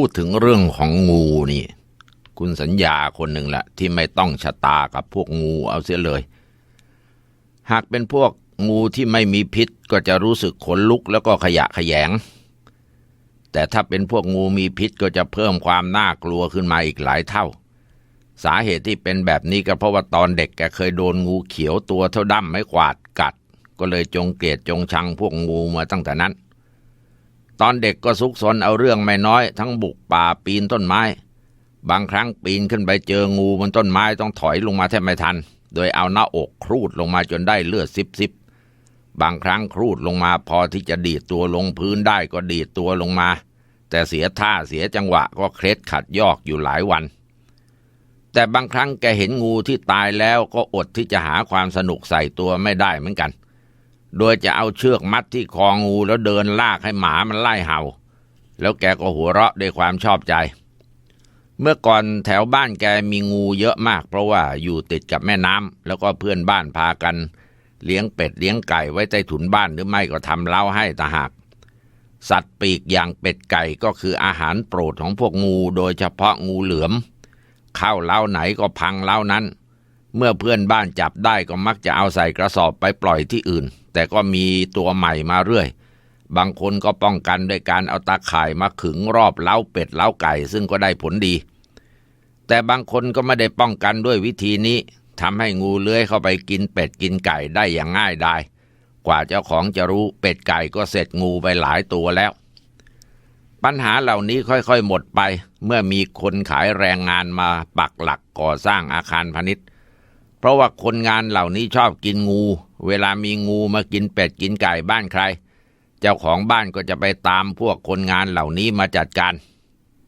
พูดถึงเรื่องของงูนี่ คุณสัญญาคนหนึ่งแหละที่ไม่ต้องชะตากับพวกงูเอาเสียเลย หากเป็นพวกงูที่ไม่มีพิษก็จะรู้สึกขนลุกแล้วก็ขยะขยง แต่ถ้าเป็นพวกงูมีพิษก็จะเพิ่มความน่ากลัวขึ้นมาอีกหลายเท่า สาเหตุที่เป็นแบบนี้ก็เพราะว่าตอนเด็กแกเคยโดนงูเขียวตัวเท่าดั้มไม้กวาดกัด ก็เลยจงเกลียดจงชังพวกงูมาตั้งแต่นั้น ตอนเด็กก็ซุกซนเอาเรื่องไม่น้อย ทั้งบุกป่าปีนต้นไม้ บางครั้งปีนขึ้นไปเจองูบนต้นไม้ต้องถอยลงมาแทบไม่ทัน โดยเอาหน้าอกครูดลงมาจนได้เลือดซิบซิบบางครั้งครูดลงมาพอที่จะดีดตัวลงพื้นได้ก็ดีดตัวลงมา แต่เสียท่าเสียจังหวะก็เคล็ดขัดยอกอยู่หลายวัน แต่บางครั้งแกเห็นงูที่ตายแล้วก็อดที่จะหาความสนุกใส่ตัวไม่ได้เหมือนกัน โดยจะเอาเชือกมัดที่คองูแล้วเดินลากให้หมามันไล่เห่า แล้วแกก็หัวเราะด้วยความชอบใจ เมื่อก่อนแถวบ้านแกมีงูเยอะมาก เพราะว่าอยู่ติดกับแม่น้ำแล้วก็เพื่อนบ้านพากัน เลี้ยงเป็ดเลี้ยงไก่ไว้ใต้ถุนบ้านหรือไม่ก็ทำเล้าให้ตาหาก สัตว์ปีกอย่างเป็ดไก่ก็คืออาหารโปรดของพวกงูโดยเฉพาะงูเหลือมเข้าเล้าไหนก็พังเล้านั้น เมื่อเพื่อนบ้านจับได้ก็มักจะเอาใส่กระสอบไปปล่อยที่อื่น แต่ก็มีตัวใหม่มาเรื่อย บางคนก็ป้องกันด้วยการเอาตาข่ายมาขึงรอบเล้าเป็ดเล้าไก่ ซึ่งก็ได้ผลดี แต่บางคนก็ไม่ได้ป้องกันด้วยวิธีนี้ทำให้งูเลื้อยเข้าไปกินเป็ดกินไก่ได้อย่างง่ายดายกว่าเจ้าของจะรู้เป็ดไก่ก็เสร็จงูไปหลายตัวแล้ว ปัญหาเหล่านี้ค่อยๆหมดไป เมื่อมีคนขายแรงงานมาปักหลักก่อสร้างอาคารพาณิชย์ เพราะว่าคนงานเหล่านี้ชอบกินงู เวลามีงูมากินเป็ดกินไก่บ้านใคร เจ้าของบ้านก็จะไปตามพวกคนงานเหล่านี้มาจัดการ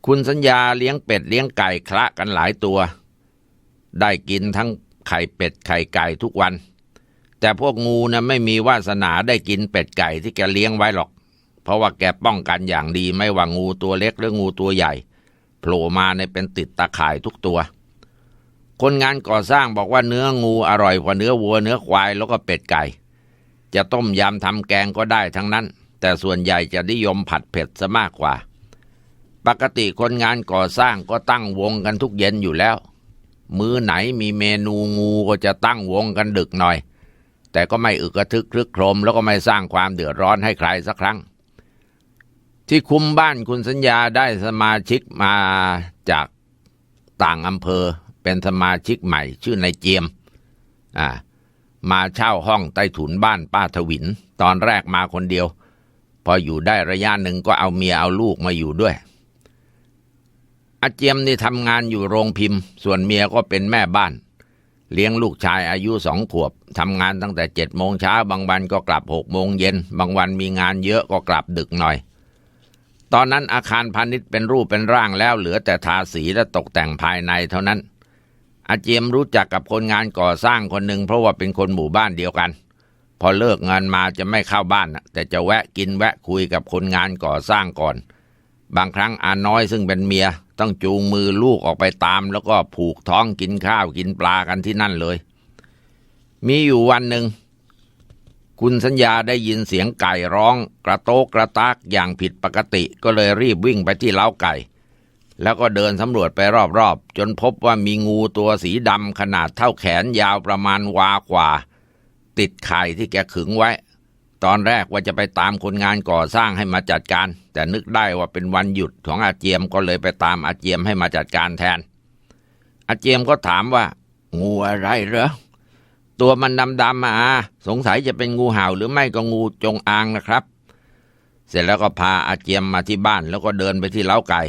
คุณสัญญาเลี้ยงเป็ดเลี้ยงไก่คละกันหลายตัว ได้กินทั้งไข่เป็ดไข่ไก่ทุกวัน แต่พวกงูนะไม่มีวาสนาได้กินเป็ดไก่ที่แกเลี้ยงไว้หรอก เพราะว่าแกป้องกันอย่างดีไม่ว่างูตัวเล็กหรืองูตัวใหญ่โผล่มาในเป็นติดตาข่ายทุกตัว คนงานก่อสร้างบอกว่าเนื้องูอร่อยกว่าเนื้อวัวเนื้อควายแล้วก็เป็ดไก่ จะต้มยำทำแกงก็ได้ทั้งนั้น แต่ส่วนใหญ่จะนิยมผัดเผ็ดซะมากกว่า ปกติคนงานก่อสร้างก็ตั้งวงกันทุกเย็นอยู่แล้ว มื้อไหนมีเมนูงูก็จะตั้งวงกันดึกหน่อย แต่ก็ไม่อึกระทึกครึกโครมแล้วก็ไม่สร้างความเดือดร้อนให้ใครสักครั้ง ที่คุมบ้านคุณสัญญาได้สมาชิกมาจากต่างอำเภอ เป็นสมาชิกใหม่ชื่อนายเจียม อ่า มาเช่าห้องใต้ถุนบ้านป้าทวิน ตอนแรกมาคนเดียว พออยู่ได้ระยะหนึ่งก็เอาเมียเอาลูกมาอยู่ด้วย อาเจียมนี่ทำงานอยู่โรงพิมพ์ ส่วนเมียก็เป็นแม่บ้าน เลี้ยงลูกชายอายุสองขวบทำงานตั้งแต่เจ็ดโมงเช้าบางวันก็กลับหกโมงเย็น บางวันมีงานเยอะก็กลับดึกหน่อยตอนนั้นอาคารพาณิชย์เป็นรูปเป็นร่างแล้วเหลือแต่ทาสีและตกแต่งภายในเท่านั้น อาเจียมรู้จักกับคนงานก่อสร้างคนหนึ่งเพราะว่าเป็นคนหมู่บ้านเดียวกัน พอเลิกงานมาจะไม่เข้าบ้านแต่จะแวะกินแวะคุยกับคนงานก่อสร้างก่อน บางครั้งอาน้อยซึ่งเป็นเมียต้องจูงมือลูกออกไปตาม แล้วก็ผูกท้องกินข้าวกินปลากันที่นั่นเลย มีอยู่วันหนึ่งคุณสัญญาได้ยินเสียงไก่ร้อง กระโตกกระตากอย่างผิดปกติ ก็เลยรีบวิ่งไปที่เล้าไก่ แล้วก็เดินสำรวจไปรอบๆ จนพบว่ามีงูตัวสีดำขนาดเท่าแขนยาวประมาณวากว่า ติดไข่ที่แกขึงไว้ ตอนแรกว่าจะไปตามคนงานก่อสร้างให้มาจัดการ แต่นึกได้ว่าเป็นวันหยุดของอาเจียมก็เลยไปตามอาเจียมให้มาจัดการแทน อาเจียมก็ถามว่า งูอะไรเหรอตัวมันดำๆมาสงสัยจะเป็นงูเห่าหรือไม่ก็งูจงอางนะครับ เสร็จแล้วก็พาอาเจียมมาที่บ้านแล้วก็เดินไปที่เล้าไก่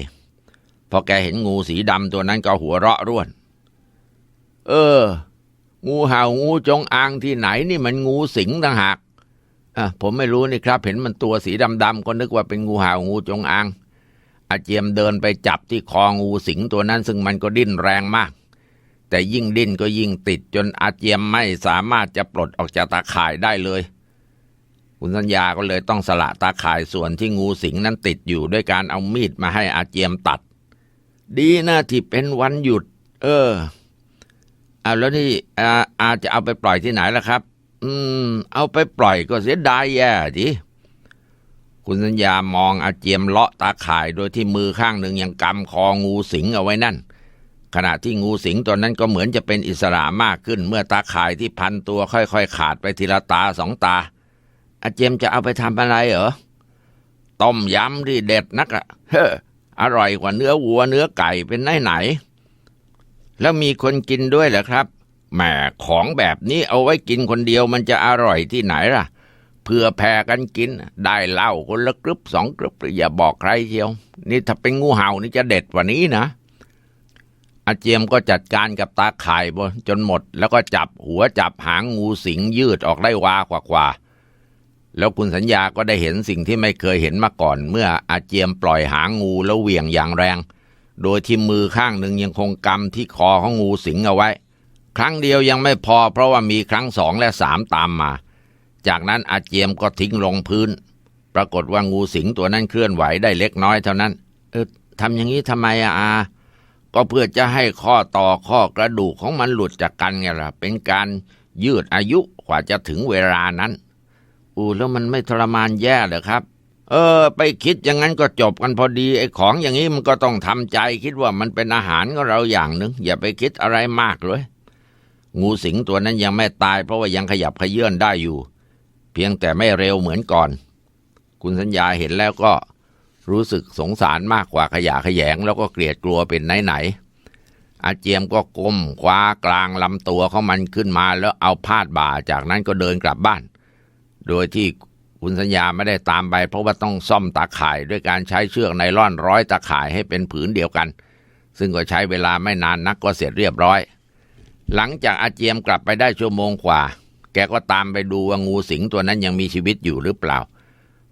พอแกเห็นงูสีดำตัวนั้นก็หัวเราะร่วน เออ งูเห่างูจงอางที่ไหนนี่มันงูสิงต่างหากอะผมไม่รู้นี่ครับ เห็นมันตัวสีดำๆก็นึกว่าเป็นงูเห่างูจงอางอาเจียมเดินไปจับที่คองูสิงตัวนั้น ซึ่งมันก็ดิ้นแรงมาก แต่ยิ่งดิ้นก็ยิ่งติดจนอาเจียมไม่สามารถจะปลดออกจากตาข่ายได้เลยคุณสัญญาก็เลยต้องสละตาข่ายส่วนที่งูสิงนั้นติดอยู่ด้วยการเอามีดมาให้อาเจียมตัด ดีนะที่เป็นวันหยุด เออเอาแล้วนี่อาอาจะเอาไปปล่อยที่ไหนล่ะครับ อืม เอาไปปล่อยก็เสียดายแย่ทีคุณสัญญามองอาเจียมเลาะตาข่ายโดยที่มือข้างหนึ่งยังกำคองูสิงเอาไว้นั่น ขณะที่งูสิงตัวนั้นก็เหมือนจะเป็นอิสระมากขึ้น เมื่อตาข่ายที่พันตัวค่อยๆ ขาดไปทีละตาสองตา อาเจียมจะเอาไปทำอะไรเหรอต้มยำที่เด็ดนักอะเฮ้อ อร่อยกว่าเนื้อวัวเนื้อไก่เป็นไหนไหน แล้วมีคนกินด้วยเหรอครับแหมของแบบนี้เอาไว้กินคนเดียวมันจะอร่อยที่ไหนล่ะเพื่อแผ่กันกิน ได้เหล้าคนละกรึบสองกรึบอย่าบอกใครเชียว นี่ถ้าเป็นงูเห่านี่จะเด็ดกว่านี้นะอาเจียมก็จัดการกับตาข่ายบนจนหมด แล้วก็จับหัวจับหางงูสิงยืดออกได้วากว่ากว่า แล้วคุณสัญญาก็ได้เห็นสิ่งที่ไม่เคยเห็นมาก่อน เมื่ออาเจียมปล่อยหางงูแล้วเหวี่ยงอย่างแรง โดยที่มือข้างหนึ่งยังคงกำที่คอของงูสิงเอาไว้ ครั้งเดียวยังไม่พอเพราะว่ามีครั้งสองและสามตามมา จากนั้นอาเจียมก็ทิ้งลงพื้น ปรากฏว่างูสิงตัวนั้นเคลื่อนไหวได้เล็กน้อยเท่านั้น เออทำอย่างนี้ทำไมอะอาก็เพื่อจะให้ข้อต่อข้อกระดูกของมันหลุดจากกันไงล่ะเป็นการยืดอายุกว่าจะถึงเวลานั้น อูแล้วมันไม่ทรมานแย่เหรอครับ เออ ไปคิดอย่างนั้นก็จบกันพอดีไอ้ของอย่างนี้มันก็ต้องทำใจ คิดว่ามันเป็นอาหารของเราอย่างหนึ่งอย่าไปคิดอะไรมากเลย งูสิงตัวนั้นยังไม่ตาย เพราะว่ายังขยับขยื่นได้อยู่ เพียงแต่ไม่เร็วเหมือนก่อน คุณสัญญาเห็นแล้วก็รู้สึกสงสารมากกว่าขยะขยง แล้วก็เกลียดกลัวเป็นไหนไหนอาเจียมก็ก้มคว้ากลางลำตัวของมันขึ้นมาแล้วเอาพาดบ่าจากนั้นก็เดินกลับบ้าน โดยที่คุณสัญญาไม่ได้ตามไป เพราะว่าต้องซ่อมตาข่ายด้วยการใช้เชือกไนล่อนร้อยตาข่ายให้เป็นผืนเดียวกัน ซึ่งก็ใช้เวลาไม่นานนักก็เสร็จเรียบร้อย หลังจากอาเจียมกลับไปได้ชั่วโมงกว่า แกก็ตามไปดูว่างูสิงตัวนั้นยังมีชีวิตอยู่หรือเปล่า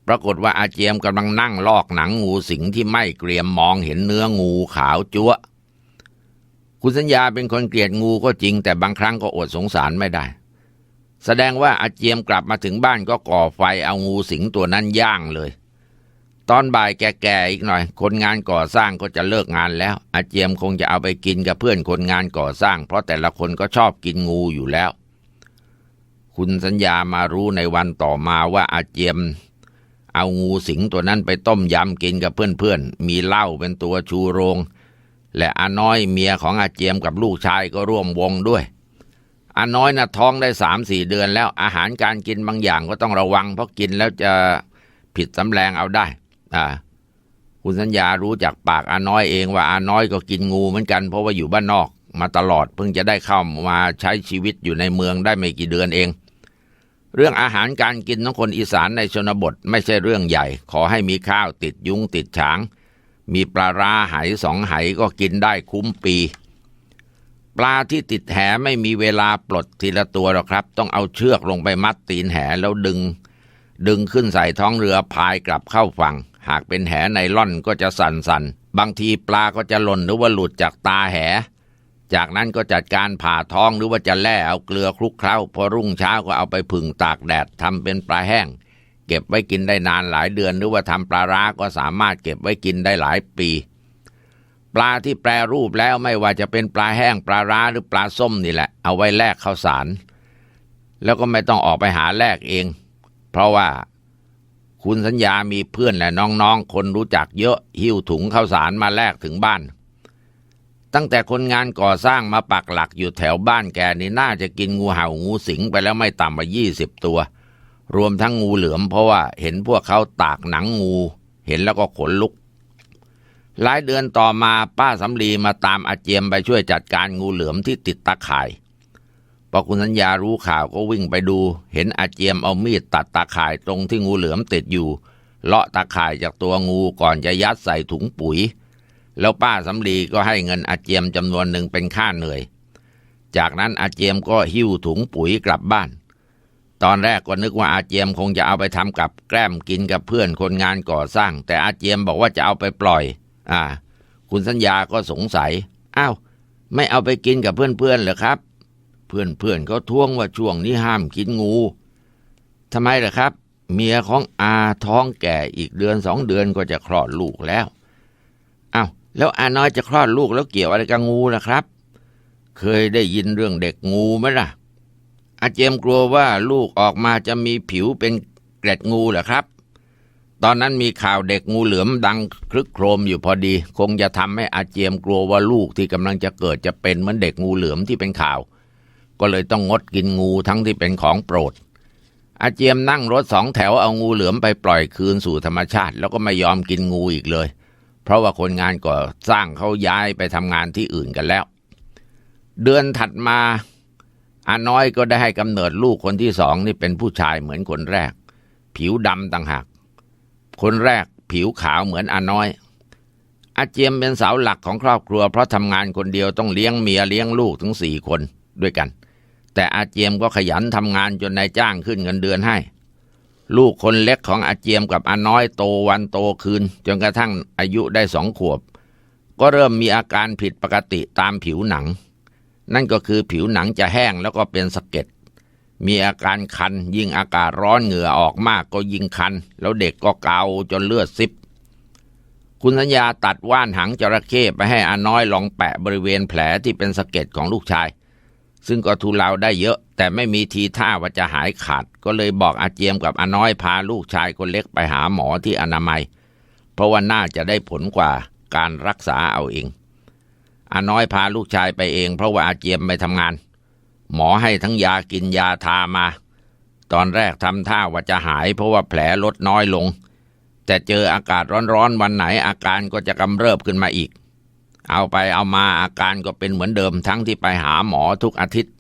ปรากฏว่าอาเจียมกำลังนั่งลอกหนังงูสิงที่ไม่เกรียมมองเห็นเนื้องูขาวจั๊วคุณสัญญาเป็นคนเกลียดงูก็จริง แต่บางครั้งก็อดสงสารไม่ได้ แสดงว่าอาเจียมกลับมาถึงบ้านก็ก่อไฟเอางูสิงตัวนั้นย่างเลย ตอนบ่ายแก่ๆอีกหน่อย คนงานก่อสร้างก็จะเลิกงานแล้ว อาเจียมคงจะเอาไปกินกับเพื่อนคนงานก่อสร้าง เพราะแต่ละคนก็ชอบกินงูอยู่แล้ว คุณสัญญามารู้ในวันต่อมาว่าอาเจียม เอางูสิงตัวนั้นไปต้มยำกินกับเพื่อนๆ มีเหล้าเป็นตัวชูโรง และอาน้อยเมียของอาเจียมกับลูกชายก็ร่วมวงด้วย อาน้อยนะ่ะท้องได้สามสี่เดือนแล้ว อาหารการกินบางอย่างก็ต้องระวัง เพราะกินแล้วจะผิดสำแรงเอาได้ อ่า คุณสัญญารู้จากปากอาน้อยเองว่าอาน้อยก็กินงูเหมือนกันเพราะว่าอยู่บ้านนอก มาตลอดเพิ่งจะได้เข้ามาใช้ชีวิตอยู่ในเมืองได้ไม่กี่เดือนเอง เรื่องอาหารการกินของคนอีสานในชนบทไม่ใช่เรื่องใหญ่ ขอให้มีข้าวติดยุงติดฉาง มีปลาร้าไหสองไหก็กินได้คุ้มปี ปลาที่ติดแหไม่มีเวลาปลดทีละตัวหรอกครับ ต้องเอาเชือกลงไปมัดตีนแหแล้วดึง ดึงขึ้นใส่ท้องเรือพายกลับเข้าฝั่ง หากเป็นแหไนล่อนก็จะสั่นสันๆ บางทีปลาก็จะหล่นหรือว่าหลุดจากตาแห จากนั้นก็จัดการผ่าท้องหรือว่าจะแล่เอาเกลือคลุกเคล้าพอรุ่งเช้าก็เอาไปผึ่งตากแดดทำเป็นปลาแห้ง เก็บไว้กินได้นานหลายเดือนหรือว่าทำปลาร้าก็สามารถเก็บไว้กินได้หลายปี ปลาที่แปรรูปแล้วไม่ว่าจะเป็นปลาแห้งปลาร้าหรือปลาส้มนี่แหละ เอาไว้แลกข้าวสาร แล้วก็ไม่ต้องออกไปหาแลกเอง เพราะว่าคุณสัญญามีเพื่อนและน้องๆ คนรู้จักเยอะหิ้วถุงข้าวสารมาแลกถึงบ้าน ตั้งแต่คนงานก่อสร้างมาปักหลักอยู่แถวบ้านแกนี่น่าจะกินงูเห่างูสิงไปแล้วไม่ต่ำกว่ายี่สิบตัว รวมทั้งงูเหลือมเพราะว่าเห็นพวกเขาตากหนังงู เห็นแล้วก็ขนลุก หลายเดือนต่อมาป้าสำลีมาตามอาเจียมไปช่วยจัดการงูเหลือมที่ติดตะข่ายพอคุณสัญญารู้ข่าวก็วิ่งไปดู เห็นอาเจียมเอามีดตัดตาข่ายตรงที่งูเหลือมติดอยู่ เลาะตาข่ายจากตัวงูก่อนจะยัดใส่ถุงปุ๋ย แล้วป้าสำลีก็ให้เงินอาเจียมจำนวนหนึ่งเป็นค่าเหนื่อย จากนั้นอาเจียมก็หิ้วถุงปุ๋ยกลับบ้าน ตอนแรกก็นึกว่าอาเจียมคงจะเอาไปทำกับแกล้มกินกับเพื่อนคนงานก่อสร้าง แต่อาเจียมบอกว่าจะเอาไปปล่อย อ่า คุณสัญญาก็สงสัย อ้าว ไม่เอาไปกินกับเพื่อนๆเหรอครับ เพื่อนๆเขาท้วงว่าช่วงนี้ห้ามกินงูทำไมล่ะครับ เมียของอาท้องแก่อีกเดือนสองเดือนก็จะคลอดลูกแล้วอ้าวแล้วอาน้อยจะคลอดลูกแล้วเกี่ยวอะไรกับงูล่ะครับ เคยได้ยินเรื่องเด็กงูไหมล่ะอาเจมกลัวว่าลูกออกมาจะมีผิวเป็นเกล็ดงูเหรอครับ ตอนนั้นมีข่าวเด็กงูเหลือมดังคลึกโครมอยู่พอดี คงจะทำให้อาเจียมกลัวว่าลูกที่กำลังจะเกิดจะเป็นเหมือนเด็กงูเหลือมที่เป็นข่าว ก็เลยต้องงดกินงูทั้งที่เป็นของโปรด อาเจียมนั่งรถสองแถวเอางูเหลือมไปปล่อยคืนสู่ธรรมชาติ แล้วก็ไม่ยอมกินงูอีกเลย เพราะว่าคนงานก่อสร้างเขาย้ายไปทำงานที่อื่นกันแล้ว เดือนถัดมาอาน้อยก็ได้ให้กำเนิดลูกคนที่สองนี่เป็นผู้ชายเหมือนคนแรก ผิวดำต่างหาก คนแรกผิวขาวเหมือนอาน้อย อาเจียมเป็นเสาหลักของครอบครัว เพราะทำงานคนเดียวต้องเลี้ยงเมียเลี้ยงลูกถึงสี่คนด้วยกัน แต่อาเจียมก็ขยันทำงานจนนายจ้างขึ้นเงินเดือนให้ ลูกคนเล็กของอาเจียมกับอาน้อยโตวันโตคืน จนกระทั่งอายุได้สองขวบ ก็เริ่มมีอาการผิดปกติตามผิวหนัง นั่นก็คือผิวหนังจะแห้งแล้วก็เป็นสะเก็ด มีอาการคัน ยิ่งอากาศร้อนเหงื่อออกมากก็ยิ่งคัน แล้วเด็กก็เกาจนเลือดซิบ คุณสัญญาตัดว่านหางจระเข้ไปให้อาน้อยลองแปะบริเวณแผลที่เป็นสะเก็ดของลูกชาย ซึ่งก็ทุเลาได้เยอะ แต่ไม่มีทีท่าว่าจะหายขาด ก็เลยบอกอาเจียมกับอาน้อยพาลูกชายคนเล็กไปหาหมอที่อนามัย เพราะว่าน่าจะได้ผลกว่าการรักษาเอาเองอาน้อยพาลูกชายไปเอง เพราะว่าอาเจียมไปทำงาน หมอให้ทั้งยากินยาทามา ตอนแรกทำท่าว่าจะหายเพราะว่าแผลลดน้อยลง แต่เจออากาศร้อนๆวันไหนอาการก็จะกำเริบขึ้นมาอีก เอาไปเอามาอาการก็เป็นเหมือนเดิมทั้งที่ไปหาหมอทุกอาทิตย์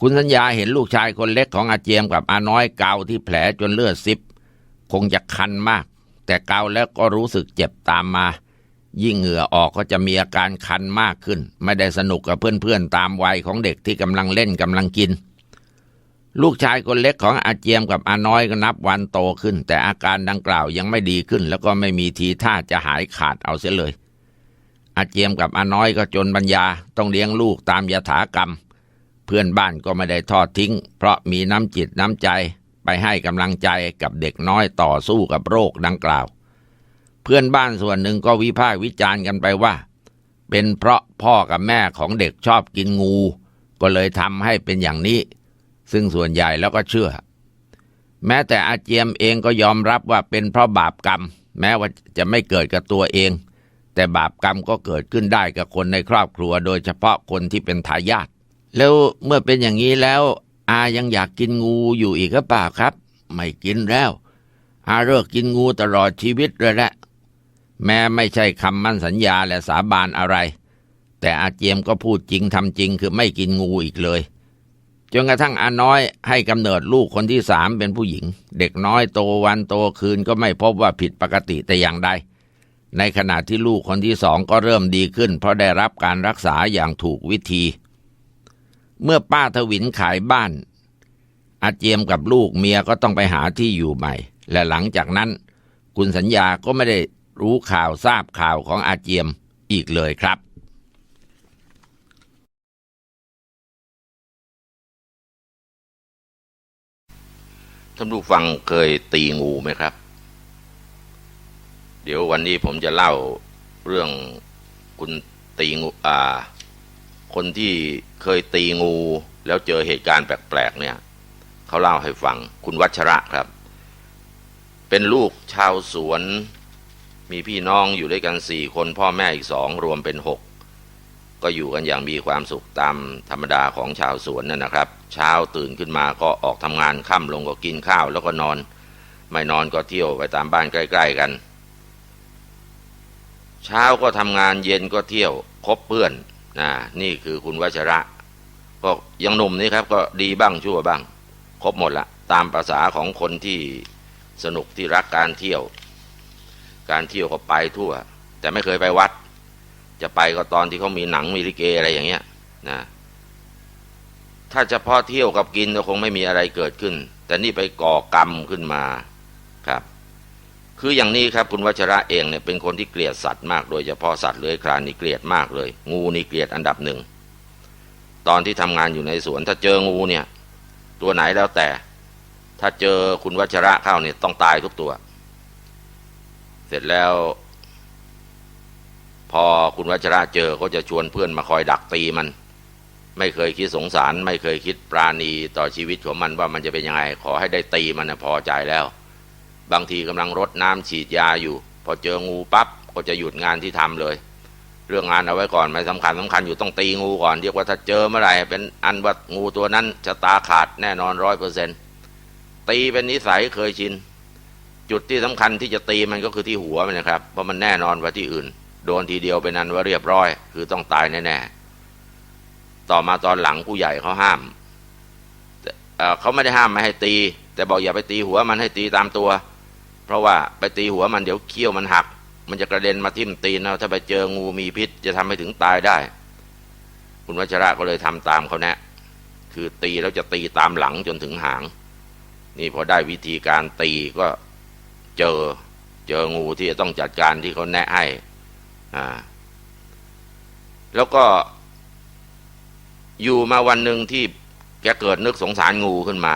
คุณสัญญาเห็นลูกชายคนเล็กของอาเจียมกับอาน้อยเกาที่แผลจนเลือดซิบ คงจะคันมาก แต่เกาแล้วก็รู้สึกเจ็บตามมา ยิ่งเหงื่อออกก็จะมีอาการคันมากขึ้น ไม่ได้สนุกกับเพื่อนๆตามวัยของเด็กที่กำลังเล่นกำลังกิน ลูกชายคนเล็กของอาเจียมกับอาน้อยก็นับวันโตขึ้น แต่อาการดังกล่าวยังไม่ดีขึ้น แล้วก็ไม่มีทีท่าจะหายขาดเอาเสียเลย อาเจียมกับอาน้อยก็จนปัญญาต้องเลี้ยงลูกตามยถากรรม เพื่อนบ้านก็ไม่ได้ทอดทิ้ง เพราะมีน้ำจิตน้ำใจไปให้กำลังใจกับเด็กน้อยต่อสู้กับโรคดังกล่าว พื่อนบ้านส่วนหนึ่งก็วิพากษ์วิจารณ์กันไปว่า เป็นเพราะพ่อกับแม่ของเด็กชอบกินงู ก็เลยทำให้เป็นอย่างนี้ ซึ่งส่วนใหญ่แล้วก็เชื่อ แม้แต่อาเจียมเองก็ยอมรับว่าเป็นเพราะบาปกรรม แม้ว่าจะไม่เกิดกับตัวเอง แต่บาปกรรมก็เกิดขึ้นได้กับคนในครอบครัว โดยเฉพาะคนที่เป็นทายาทแล้วเมื่อเป็นอย่างนี้แล้วอายังอยากกินงูอยู่อีกหรือเปล่าครับ ไม่กินแล้วอาเลิกกินงูตลอดชีวิตเลยแหละ แม้ไม่ใช่คำมั่นสัญญาและสาบานอะไร แต่อาเจียมก็พูดจริงทำจริงคือไม่กินงูอีกเลย จนกระทั่งอาน้อยให้กำเนิดลูกคนที่สามเป็นผู้หญิง เด็กน้อยโตวันโตคืนก็ไม่พบว่าผิดปกติแต่อย่างใด ในขณะที่ลูกคนที่สองก็เริ่มดีขึ้น เพราะได้รับการรักษาอย่างถูกวิธี เมื่อป้าทวินขายบ้าน อาเจียมกับลูกเมียก็ต้องไปหาที่อยู่ใหม่ และหลังจากนั้นคุณสัญญาก็ไม่ได้ รู้ข่าวทราบข่าวของอาเจียมอีกเลยครับท่านผู้ฟังเคยตีงูไหมครับ เดี๋ยววันนี้ผมจะเล่าเรื่องคุณตีงูอ่า คนที่เคยตีงูแล้วเจอเหตุการณ์แปลกๆเนี่ยเขาเล่าให้ฟังคุณวัชระครับ เป็นลูกชาวสวน มีพี่น้องอยู่ด้วยกันสี่คนพ่อแม่อีกสองรวมเป็นหกก็อยู่กันอย่างมีความสุขตามธรรมดาของชาวสวนนั่นนะครับ เช้าตื่นขึ้นมาก็ออกทำงานค่ำลงก็กินข้าวแล้วก็นอน ไม่นอนก็เที่ยวไปตามบ้านใกล้ ๆ กัน เช้าก็ทำงานเย็นก็เที่ยวคบเพื่อนนะนี่คือคุณวัชระ ก็ยังหนุ่มนี่ครับ ก็ดีบ้างชั่วบ้าง ครบหมดละตามภาษาของคนที่สนุกที่รักการเที่ยว การเที่ยวก็ไปทั่ว แต่ไม่เคยไปวัด จะไปก็ตอนที่เขามีหนังมีลิเกอะไรอย่างเงี้ยนะถ้าเฉพาะเที่ยวกับกินก็คงไม่มีอะไรเกิดขึ้น แต่นี่ไปก่อกรรมขึ้นมาครับ คืออย่างนี้ครับคุณวัชระเองเนี่ยเป็นคนที่เกลียดสัตว์มาก โดยเฉพาะสัตว์เลื้อยคลานนี่เกลียดมากเลย งูนี่เกลียดอันดับหนึ่งตอนที่ทำงานอยู่ในสวนถ้าเจองูเนี่ย ตัวไหนแล้วแต่ ถ้าเจอคุณวัชระเข้าเนี่ยต้องตายทุกตัว เสร็จแล้ว พอคุณวัชระเจอก็จะชวนเพื่อนมาคอยดักตีมัน ไม่เคยคิดสงสาร ไม่เคยคิดปราณีต่อชีวิตของมันว่ามันจะเป็นยังไง ขอให้ได้ตีมันนะพอใจแล้ว บางทีกำลังรดน้ำฉีดยาอยู่ พอเจองูปั๊บก็จะหยุดงานที่ทำเลย เรื่องงานเอาไว้ก่อนไม่สำคัญสำคัญอยู่ต้องตีงูก่อนเรียกว่าถ้าเจอเมื่อไหร่เป็นอันว่างูตัวนั้นชะตาขาดแน่นอนร้อยเปอร์เซ็นตีเป็นนิสัยเคยชิน จุดที่สำคัญที่จะตีมันก็คือที่หัวมันนะครับ เพราะมันแน่นอนกว่าที่อื่น โดนทีเดียวเป็นอันว่าเรียบร้อย คือต้องตายแน่ๆต่อมาตอนหลังผู้ใหญ่เขาห้ามเขาไม่ได้ห้ามไม่ให้ตี แต่บอกอย่าไปตีหัวมันให้ตีตามตัว เพราะว่าไปตีหัวมันเดี๋ยวเขี้ยวมันหัก มันจะกระเด็นมาทิ่มตีนเราถ้าไปเจองูมีพิษ จะทำให้ถึงตายได้ คุณวัชระก็เลยทำตามเขาแนะ คือตีแล้วจะตีตามหลังจนถึงหาง นี่พอได้วิธีการตีก็ เจอ เจองูที่จะต้องจัดการที่เขาแนะให้อ่าแล้วก็อยู่มาวันหนึ่งที่แกเกิดนึกสงสารงูขึ้นมา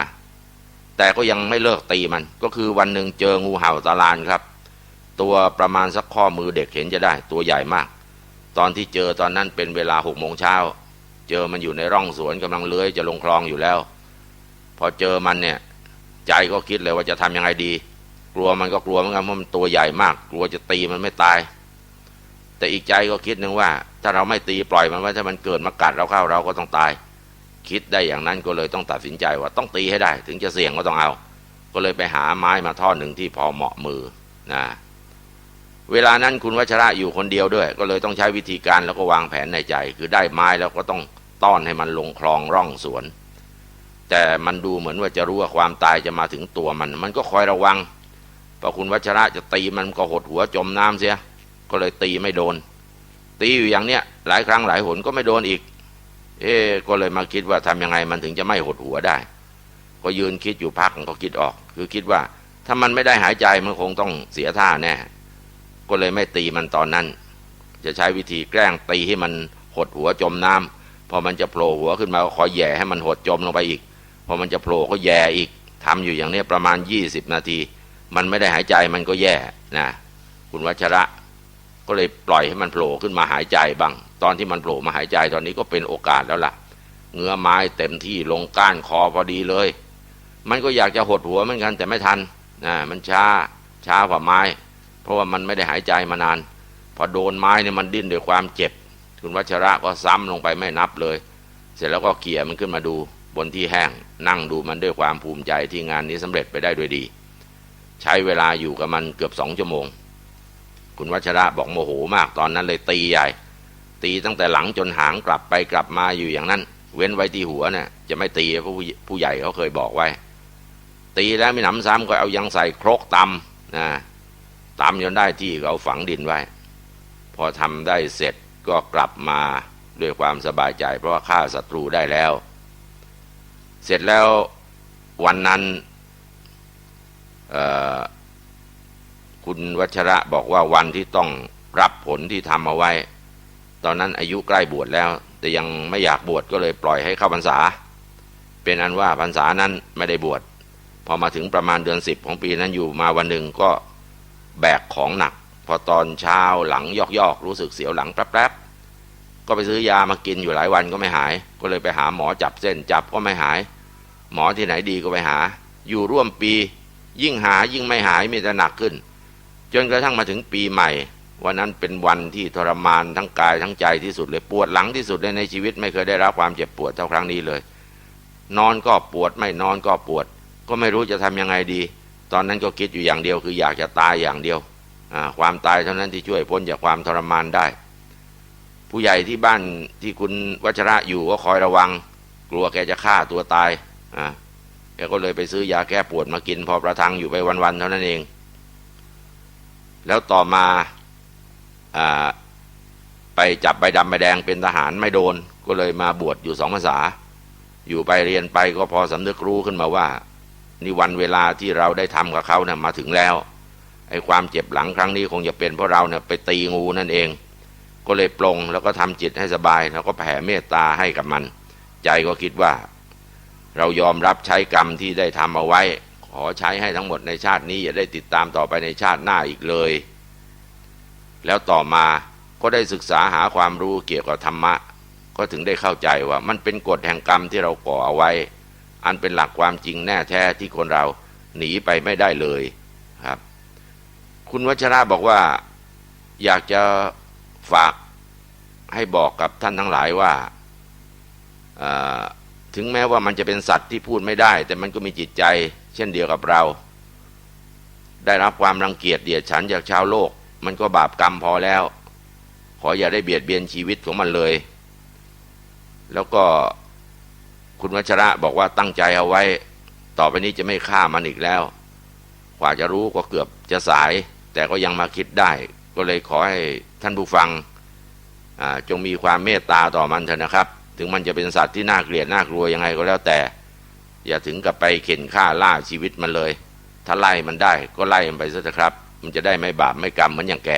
แต่ก็ยังไม่เลิกตีมัน ก็คือวันหนึ่งเจองูเห่าตาลานครับ ตัวประมาณสักข้อมือเด็กเห็นจะได้ ตัวใหญ่มาก ตอนที่เจอตอนนั้นเป็นเวลาหกโมงเช้า เจอมันอยู่ในร่องสวนกำลังเลื้อยจะลงคลองอยู่แล้ว พอเจอมันเนี่ย ใจก็คิดเลยว่าจะทำยังไงดี กลัวมันก็กลัวเหมือนกันเพราะมันตัวใหญ่มาก กลัวจะตีมันไม่ตาย แต่อีกใจก็คิดนึงว่า ถ้าเราไม่ตีปล่อยมันไว้ถ้ามันเกิดมากัดเราเข้าเราก็ต้องตาย คิดได้อย่างนั้นก็เลยต้องตัดสินใจว่าต้องตีให้ได้ ถึงจะเสี่ยงก็ต้องเอา ก็เลยไปหาไม้มาท่อนหนึ่งที่พอเหมาะมือนะเวลานั้นคุณวัชระอยู่คนเดียวด้วย ก็เลยต้องใช้วิธีการแล้วก็วางแผนในใจ คือได้ไม้แล้วก็ต้องต้อนให้มันลงคลองร่องสวน แต่มันดูเหมือนว่าจะรู้ว่าความตายจะมาถึงตัวมัน มันก็คอยระวัง พอคุณวัชระจะตีมันก็หดหัวจมน้ำเสีย ก็เลยตีไม่โดน ตีอยู่อย่างเนี้ยหลายครั้งหลายหนก็ไม่โดนอีก เอ๊ก็เลยมาคิดว่าทำยังไงมันถึงจะไม่หดหัวได้ ก็ยืนคิดอยู่พักก็คิดออก คือคิดว่าถ้ามันไม่ได้หายใจมันคงต้องเสียท่าแน่ ก็เลยไม่ตีมันตอนนั้น จะใช้วิธีแกล้งตีให้มันหดหัวจมน้ำพอมันจะโผล่หัวขึ้นมาก็คอยแย่ให้มันหดจมลงไปอีก พอมันจะโผล่ก็แย่อีกทำอยู่อย่างนี้ประมาณ 20 นาที มันไม่ได้หายใจมันก็แย่นะคุณวัชระก็เลยปล่อยให้มันโผล่ขึ้นมาหายใจบ้าง ตอนที่มันโผล่มาหายใจตอนนี้ก็เป็นโอกาสแล้วล่ะเงื้อไม้เต็มที่ลงก้านคอพอดีเลย มันก็อยากจะหดหัวเหมือนกันแต่ไม่ทันนะมันช้าช้ากว่าไม้ เพราะว่ามันไม่ได้หายใจมานาน พอโดนไม้เนี่ยมันดิ้นด้วยความเจ็บ คุณวัชระก็ซ้ำลงไปไม่นับเลย เสร็จแล้วก็เกี่ยมันขึ้นมาดูบนที่แห้งนั่งดูมันด้วยความภูมิใจที่งานนี้สำเร็จไปได้ด้วยดี ใช้เวลาอยู่กับมันเกือบสองชั่วโมง คุณวัชระบอกโมโหมากตอนนั้นเลยตีใหญ่ ตีตั้งแต่หลังจนหางกลับไปกลับมาอยู่อย่างนั้น เว้นไว้ที่หัวเนี่ยจะไม่ตีเพราะผู้ผู้ใหญ่เขาเคยบอกไว้ ตีแล้วไม่หนำซ้ำก็เอายังใส่ครกตำนะตำจนได้ที่เอาฝังดินไว้ พอทำได้เสร็จก็กลับมาด้วยความสบายใจ เพราะว่าฆ่าศัตรูได้แล้ว เสร็จแล้ววันนั้น คุณวัชระบอกว่าวันที่ต้องรับผลที่ทำเอาไว้ ตอนนั้นอายุใกล้บวชแล้ว แต่ยังไม่อยากบวชก็เลยปล่อยให้เข้าพรรษา เป็นอันว่าพรรษานั้นไม่ได้บวชพอมาถึงประมาณเดือนสิบของปีนั้นอยู่มาวันหนึ่งก็แบกของหนัก พอตอนเช้าหลังยอกๆรู้สึกเสียวหลังแป๊บๆก็ไปซื้อยามากินอยู่หลายวันก็ไม่หาย ก็เลยไปหาหมอจับเส้นจับก็ไม่หาย หมอที่ไหนดีก็ไปหา อยู่ร่วมปี ยิ่งหายิ่งไม่หายมีแต่หนักขึ้น จนกระทั่งมาถึงปีใหม่ วันนั้นเป็นวันที่ทรมานทั้งกายทั้งใจที่สุดเลยปวดหลังที่สุดเลยในชีวิต ไม่เคยได้รับความเจ็บปวดเท่าครั้งนี้เลย นอนก็ปวดไม่นอนก็ปวด ก็ไม่รู้จะทำยังไงดี ตอนนั้นก็คิดอยู่อย่างเดียวคืออยากจะตายอย่างเดียวความตายเท่านั้นที่ช่วยพ้นจากความทรมานได้ ผู้ใหญ่ที่บ้านที่คุณวัชระอยู่ก็คอยระวัง กลัวแกจะฆ่าตัวตายอ แกก็เลยไปซื้อยาแก้ปวดมากิน พอประทังอยู่ไปวันๆเท่านั้นเอง แล้วต่อมาอาไปจับใบดำใบแดงเป็นทหารไม่โดน ก็เลยมาบวชอยู่สองภาษา อยู่ไปเรียนไปก็พอสำนึกรู้ขึ้นมาว่านี่วันเวลาที่เราได้ทำกับเขาเนะ่ยมาถึงแล้วไอ้ความเจ็บหลังครั้งนี้คงจะเป็นเพราะเราเนี่ยไปตีงูนั่นเอง ก็เลยปลงแล้วก็ทำจิตให้สบาย แล้วก็แผ่เมตตาให้กับมัน ใจก็คิดว่า เรายอมรับใช้กรรมที่ได้ทำเอาไว้ ขอใช้ให้ทั้งหมดในชาตินี้ อย่าได้ติดตามต่อไปในชาติหน้าอีกเลย แล้วต่อมาก็ได้ศึกษาหาความรู้เกี่ยวกับธรรมะ ก็ถึงได้เข้าใจว่ามันเป็นกฎแห่งกรรมที่เราก่อเอาไว้ อันเป็นหลักความจริงแน่แท้ที่คนเราหนีไปไม่ได้เลยหคุณวัชระบอกว่าอยากจะฝากให้บอกกับท่านทั้งหลายว่า ถึงแม้ว่ามันจะเป็นสัตว์ที่พูดไม่ได้ แต่มันก็มีจิตใจ เช่นเดียวกับเรา ได้รับความรังเกียจเดียดฉันจากชาวโลก มันก็บาปกรรมพอแล้ว ขออย่าได้เบียดเบียนชีวิตของมันเลย แล้วก็คุณวัชระบอกว่าตั้งใจเอาไว้ ต่อไปนี้จะไม่ฆ่ามันอีกแล้วกว่าจะรู้ก็เกือบจะสาย แต่ก็ยังมาคิดได้ ก็เลยขอให้ท่านผู้ฟังอ่าจงมีความเมตตาต่อมันเถอะนะครับ ถึงมันจะเป็นสัตว์ที่น่าเกลียดน่ากลัวยังไงก็แล้วแต่ อย่าถึงกับไปเข็นฆ่าล่าชีวิตมันเลย ถ้าไล่มันได้ก็ไล่มันไปซะเถอะครับ มันจะได้ไม่บาปไม่กรรมเหมือนอย่างแก